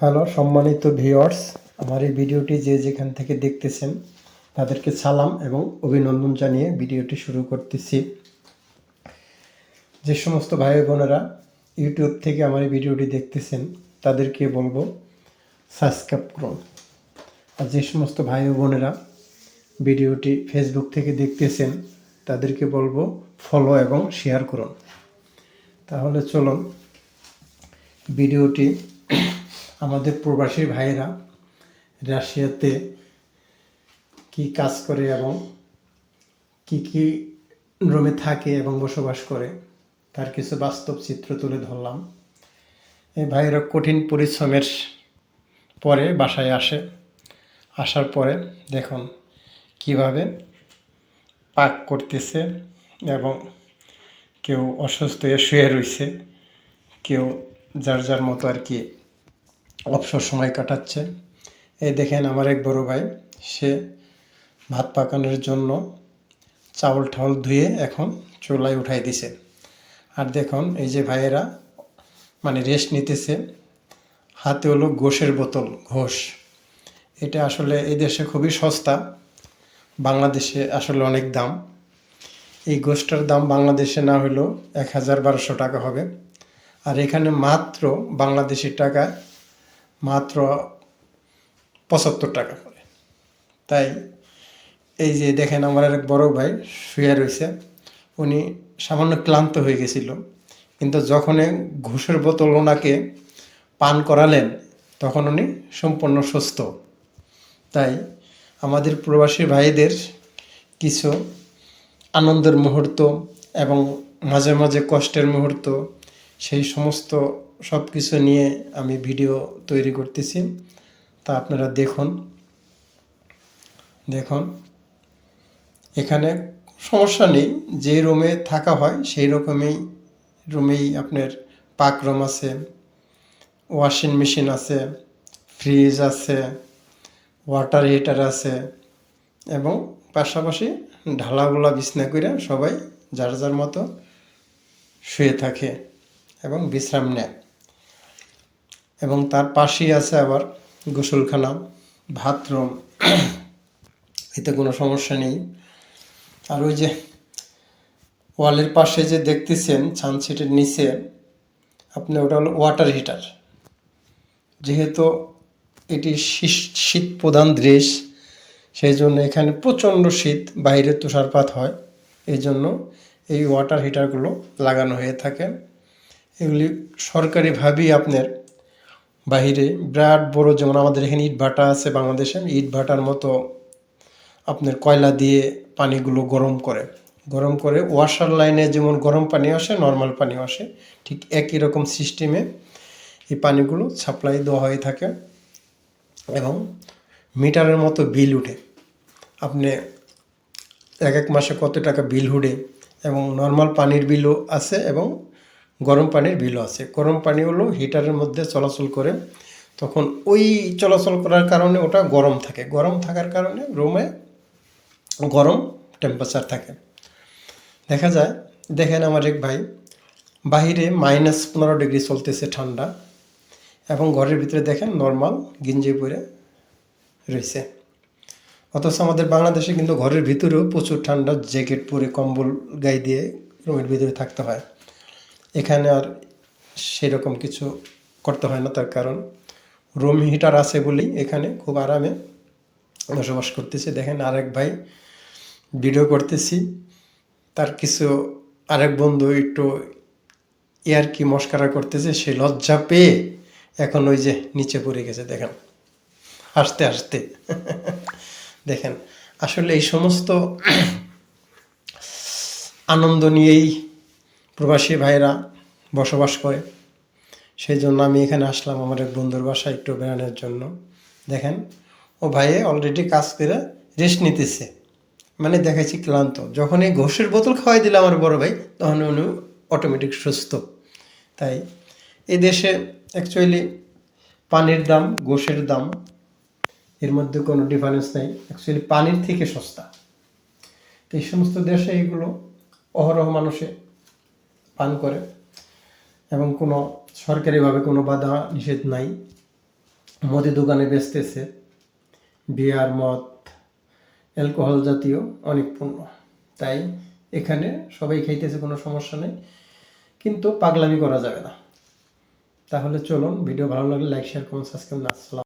Hello, সম্মানিত viewers, আমার এই ভিডিওটি যে যেখান থেকে দেখতেছেন, তাদেরকে সালাম এবং অভিনন্দন জানিয়ে ভিডিওটি শুরু করতেছি। যে সমস্ত ভাই বোনেরা ইউটিউব থেকে আমার এই ভিডিওটি দেখতেছেন, তাদেরকে বলব, সাবস্ক্রাইব করুন। আর যে সমস্ত ভাই বোনেরা ভিডিওটি ফেসবুক থেকে দেখতেছেন, তাদেরকে বলব ফলো এবং শেয়ার করুন। তাহলে চলুন, ভিডিওটি আমাদের প্রবাসী ভাইয়েরা রাশিয়াতে কি কাজ করে এবং কি কি রুমে থাকে এবং বসবাস করে, তার কিছু বাস্তব চিত্র তুলে ধরলাম। এই ভাইয়েরা কঠিন পরিশ্রমের পরে বাসায় আসে। আসার পরে দেখুন কীভাবে পাক করতেছে এবং কেউ অসুস্থ হয়ে শুয়ে রয়েছে, কেউ যার যার মতো আর কি অবসর সময় কাটাচ্ছে। এই দেখেন আমার এক বড় ভাই, সে ভাত পাকানোর জন্য চাউল ঠাউল ধুয়ে এখন চুলায় উঠাই দিছে। আর দেখুন, এই যে ভাইয়েরা মানে রেস্ট নিতেছে। হাতে হলো ঘোষের বোতল, ঘোষ। এটা আসলে এই দেশে খুবই সস্তা, বাংলাদেশে আসলে অনেক দাম। এই গোষ্ঠটার দাম বাংলাদেশে না হলেও এক হাজার বারোশো টাকা হবে। আর এখানে মাত্র বাংলাদেশি টাকায় মাত্র পঁচাত্তর টাকা করে। তাই এই যে দেখেন আমার এক বড় ভাই শুয়ে রয়েছে, উনি সামান্য ক্লান্ত হয়ে গেছিল। কিন্তু যখন ঘুষের বোতল ওনাকে পান করালেন, তখন উনি সম্পূর্ণ সুস্থ। তাই আমাদের প্রবাসী ভাইদের কিছু আনন্দের মুহূর্ত এবং মাঝে মাঝে কষ্টের মুহূর্ত, সেই সমস্ত সব কিছু নিয়ে আমি ভিডিও তৈরি করতেছি। তা আপনারা দেখুন। দেখুন। এখানে সমস্যা নেই, যে রুমে থাকা হয় সেই রকমই রুমেই আপনার পাক রুম আছে, ওয়াশিং মেশিন আছে, ফ্রিজ আছে, ওয়াটার হিটার আছে এবং পাশাপাশি ঢালাগুলা বিছনা করে সবাই যার যার মতো শুয়ে থাকে এবং বিশ্রাম নেয়। এবং তার পাশেই আছে আবার গোসলখানা, বাথরুম। এতে কোনো সমস্যা নেই। আর ওই যে ওয়ালের পাশে যে দেখতেছেন ছানসিটের নিচে, আপনি ওটা হলো ওয়াটার হিটার যেহেতু এটি শীত প্রধান দেশ, সেই জন্য এখানে প্রচণ্ড শীত, বাইরে তুষারপাত হয়। এই জন্য এই ওয়াটার হিটারগুলো লাগানো হয়ে থাকে। এগুলি সরকারিভাবেই আপনার বাহিরে বিরাট বড় যেমন আমাদের এখানে ইট ভাটা আছে বাংলাদেশে, ইট ভাটার মতো আপনার কয়লা দিয়ে পানিগুলো গরম করে। গরম করে ওয়াশার লাইনে যেমন গরম পানি আসে নর্মাল পানি আসে, ঠিক একই রকম সিস্টেমে এই পানিগুলো সাপ্লাই দেওয়া হয়ে থাকে এবং মিটারের মতো বিল উঠে। আপনি এক এক মাসে কত টাকা বিল উঠে এবং নর্মাল পানির বিলও আছে এবং গরম পানির বিলও আছে। গরম পানি হলো হিটারের মধ্যে চলাচল করে, তখন ওই চলাচল করার কারণে ওটা গরম থাকে। গরম থাকার কারণে রুমে গরম টেম্পারেচার থাকে। দেখা যায়, দেখেন আমার এক ভাই, বাহিরে মাইনাস পনেরো ডিগ্রি চলতেছে ঠান্ডা এবং ঘরের ভিতরে দেখেন নর্মাল গিঞ্জি পরে রয়েছে। অথচ আমাদের বাংলাদেশে কিন্তু ঘরের ভিতরেও প্রচুর ঠান্ডা জ্যাকেট পরে কম্বল গায়ে দিয়ে রুমের ভিতরে থাকতে হয়। এখানে আর সেরকম কিছু করতে হয় না, তার কারণ রুম হিটার আছে বলেই এখানে খুব আরামে বসবাস করতেছি। দেখেন আরেক ভাই ভিডিও করতেছি, তার কিছু আরেক বন্ধু একটু ইয়ার কি মস্কারা করতেছে, সে লজ্জা পেয়ে এখন ওই যে নিচে পড়ে গেছে, দেখেন। হাসতে হাসতে। দেখেন, আসলে এই সমস্ত আনন্দ নিয়েই প্রবাসী ভাইরা বসবাস করে, সেই জন্য আমি এখানে আসলাম আমার এক বন্ধুর বাসায় একটু বেড়ানোর জন্য। দেখেন, ও ভাইয়ে অলরেডি কাজ করে রেস্ট নিতেছে। মানে দেখাচ্ছি ক্লান্ত। যখন এই ঘোষের বোতল খাওয়াই দিল আমার বড় ভাই, তখন উনি অটোমেটিক সুস্থ। তাই এই দেশে অ্যাকচুয়ালি পানির দাম গোশের দাম, এর মধ্যে কোনো ডিফারেন্স নেই। অ্যাকচুয়ালি পানির থেকে সস্তা। তো এই সমস্ত দেশে এগুলো অহরহ মানুষে পান করে এবং কোনো সরকারিভাবে কোনো বাধা নিষেধ নাই। মদের দোকানে বেচতেছে, বিয়ার মদ, অ্যালকোহল জাতীয় অনেক পণ্য। তাই এখানে সবাই খাইতেছে, কোনো সমস্যা নেই। কিন্তু পাগলামি করা যাবে না। তাহলে চলুন, ভিডিও ভালো লাগলে লাইক শেয়ার কমেন্ট সাবস্ক্রাইব না।